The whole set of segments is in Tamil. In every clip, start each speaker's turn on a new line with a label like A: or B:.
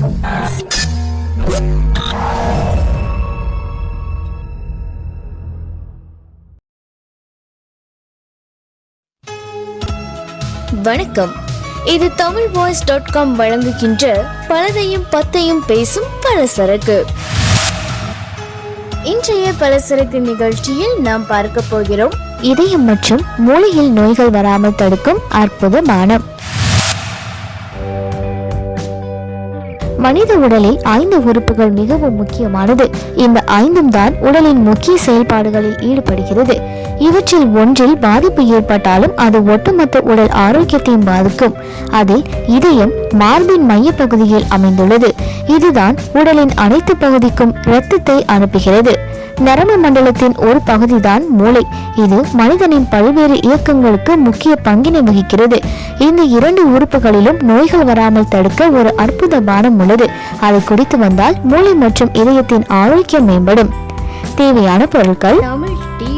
A: வணக்கம். இது தமிழ் வாய்ஸ் டாட் காம் வழங்குகின்ற பலதையும் பத்தையும் பேசும் பலசரக்கு. இன்றைய பலசரக்கு நிகழ்ச்சியில் நாம் பார்க்க போகிறோம். இதயம் மற்றும் மூளையில் நோய்கள் வராமல் தடுக்கும் அற்புதமான மனித உடலில் ஐந்து உறுப்புகள் மிகவும் முக்கியமானது. இந்த ஐந்தும் தான் உடலின் முக்கிய செயல்பாடுகளில் ஈடுபடுகிறது. இவற்றில் ஒன்றில் பாதிப்பு ஏற்பட்டாலும் அது ஒட்டுமொத்த உடல் ஆரோக்கியத்தையும் பாதிக்கும். அதில் இதயம் மார்பின் மையப்பகுதியில் அமைந்துள்ளது. இதுதான் உடலின் அனைத்து பகுதிக்கும் இரத்தத்தை அனுப்புகிறது. நரம்பு மண்டலத்தின் ஒரு பகுதிதான் மூளை. இது மனிதனின் பல்வேறு இயக்கங்களுக்கு முக்கிய பங்கினை வகிக்கிறது. இந்த இரண்டு உறுப்புகளிலும் நோய்கள் வராமல் தடுக்க ஒரு அற்புத பானம் உள்ளது அதை குடித்து வந்தால் மூளை மற்றும் இதயத்தின் ஆரோக்கியம் மேம்படும். தேவையான பொருட்கள்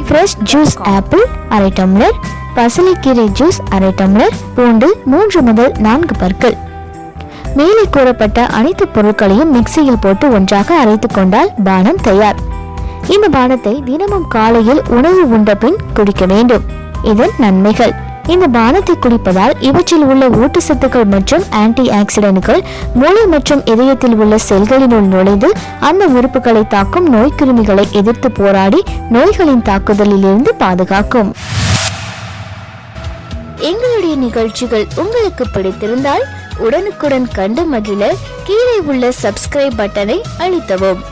A: ஃப்ரெஷ் ஜூஸ் ஆப்பிள் அரை டம்ளர். பசலைக்கீரை ஜூஸ் அரை டம்ளர். பூண்டு மூன்று முதல் நான்கு பற்கள். மேலே கூறப்பட்ட அனைத்து பொருட்களையும் மிக்சியில் போட்டு ஒன்றாக அரைத்துக் கொண்டால் பானம் தயார். இந்த பானத்தை தினமும் காலையில் உணவு உண்ட பின் குடிக்க வேண்டும். இதன் நன்மைகள். இந்த பானத்தை குடிப்பதால் இவற்றில் உள்ள ஊட்டச்சத்துக்கள் மற்றும் ஆன்டி ஆக்சிடென்ட்கள் மூளை மற்றும் இதயத்தில் உள்ள செல்களினுள் நுழைந்து அந்த உறுப்புகளை தாக்கும் நோய்க்கிருமிகளை எதிர்த்து போராடி நோய்களின் தாக்குதலில் இருந்து பாதுகாக்கும். எங்களுடைய நிகழ்ச்சிகள் உங்களுக்கு பிடித்திருந்தால் உடனுக்குடன் கண்டு மகிழ கீழே உள்ள சப்ஸ்கிரைப் பட்டனை அழுத்தவும்.